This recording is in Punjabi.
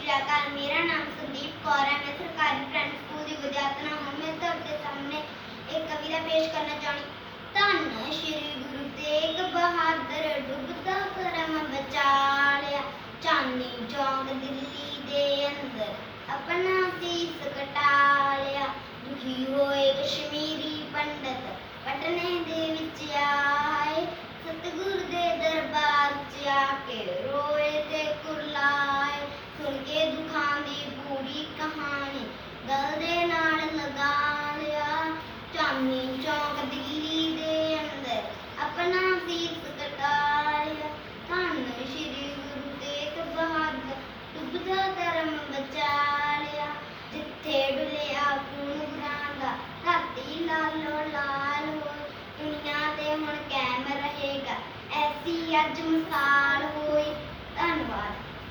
ਸ਼੍ਰੀ ਅਕਾਲ। ਮੇਰਾ ਨਾਮ ਸੰਦੀਪ ਕੌਰ ਹੈ। ਮੈਂ ਸਰਕਾਰੀ ਪ੍ਰਾਇਮਰੀ ਸਕੂਲ ਦੀ ਵਿਦਿਆਰਥਣ ਹਾਂ। ਮੈਂ ਤੁਹਾਡੇ ਸਾਹਮਣੇ ਇੱਕ ਕਵਿਤਾ ਪੇਸ਼ ਕਰਨਾ ਚਾਹਣੀ ਧੰਨ ਸ਼੍ਰੀ ਗੁਰੂ ਤੇਗ ਬਹਾਦਰ। ਡੁੱਬਦਾ ਕਰਮ ਬਚਾ ਲਿਆ। ਚਾਂਦੀ ਚੌਂਕ ਦੀ ਧਰਤੀ ਲਾਲ ਹੋਈ ਦੁਨੀਆ ਤੇ ਹੁਣ ਕਾਇਮ ਰਹੇਗਾ। ਐਸੀ ਅੱਜ ਮਿਸਾਲ